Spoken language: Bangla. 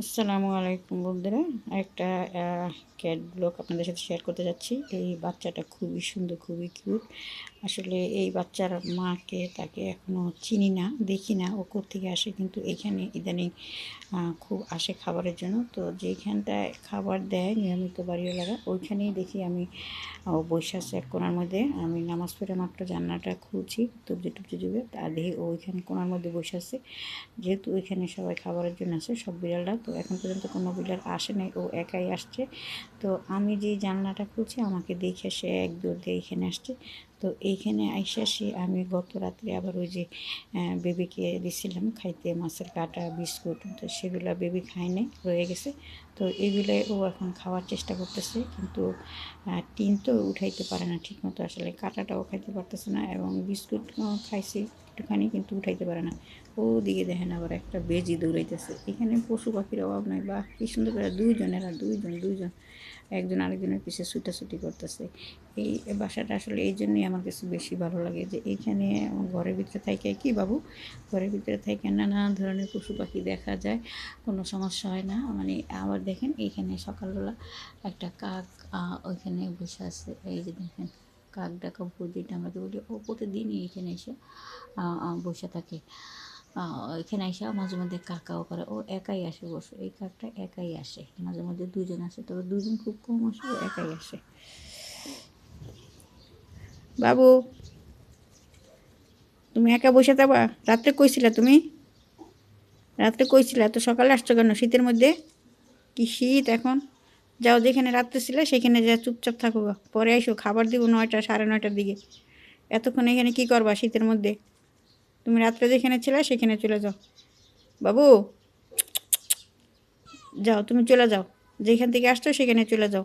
আসসালামু আলাইকুম বন্ধুরা। একটা ক্যাট ব্লগ আপনাদের সাথে শেয়ার করতে যাচ্ছি। এই বাচ্চাটা খুবই সুন্দর, খুবই কিউট আসলে এই বাচ্চার মাকে তাকে এখনও চিনি না, দেখি না ও থেকে আসে। কিন্তু এখানে ইদানিং খুব আসে খাবারের জন্য। তো যেইখানটায় খাবার দেয় নিয়মিত বাড়িওয়ালারা, ওইখানেই দেখি আমি, ও বসে আছে এক কোনার মধ্যে। আমি নামাজ পড়ে মাত্র জান্নাটা খুলছি তবজি টুবজি যুগে আর দেখি ওইখানে কোনার মধ্যে বসে আছে। যেহেতু ওইখানে সবাই খাবারের জন্য আছে, সব বিড়ালরা তো এখন পর্যন্ত কোনো বিলার আসে নাই, ও একাই আসছে। তো আমি যে জানলাটা খুলছি, আমাকে দেখে সে এক দূর দিয়ে এখানে আসছে। তো এইখানে আইসা সে আমি গত রাত্রে আবার ওই যে বেবিকে দিছিলাম খাইতে, মাছের কাটা, বিস্কুট, তো সেগুলো বেবি খায় নাই, রয়ে গেছে। তো এগুলো ও এখন খাওয়ার চেষ্টা করতেছে, কিন্তু টিন তো উঠাইতে পারে না ঠিকমতো, আসলে কাটাটাও খাইতে পারতেছে না এবং বিস্কুট খাইছে একটুখানি, কিন্তু উঠাইতে পারে না। ওদিকে দেখেন আবার একটা বেজি দৌড়াইতেছে। এখানে পশু পাখির অভাব নাই বা কি সুন্দর করে দুইজনেরা, দুইজন দুইজন, একজন আরেকজনের পিছিয়ে ছুটাছুটি করতেছে। এই বাসাটা আসলে এই জন্যই আমার কাছে বেশি ভালো লাগে যে এইখানে ঘরের ভিতরে থাকে কি বাবু? ঘরের ভিতরে থাকে নানা ধরনের পশু পাখি দেখা যায়, কোনো সমস্যা হয় না। মানে আবার দেখেন এইখানে সকালবেলা একটা কাক ওইখানে বসে আছে, এই যে দেখেন কাক ডাকা ভূত, যেটা আমরা বলি, ও প্রতিদিনই এখানে এসে বসে থাকে। এখানে এসে মাঝে মধ্যে কাকাও করে, ও একাই আসে বসে, এই কাকটা একাই আসে, মাঝে মধ্যে দুজন আসে, তবে দুজন খুব কম আসে একাই আসে। বাবু, তুমি একা বসে থাকবা? রাত্রে কইছিলা তুমি? রাত্রে কইছিলা? এত সকালে আসছো কেন? শীতের মধ্যে? কি শীত এখন? যাও যেখানে রাত্রে ছিলে, সেখানে যা চুপচাপ থাকো পরে আইসো, খাবার দিব নয়টা, সাড়ে নয়টার দিকে। এতক্ষণ এখানে কি করবা শীতের মধ্যে? তুমি রাত্রে যেখানে ছিলে, সেখানে চলে যাও। বাবু, যাও, তুমি চলে যাও। যেখান থেকে আসছো, সেখানে চলে যাও।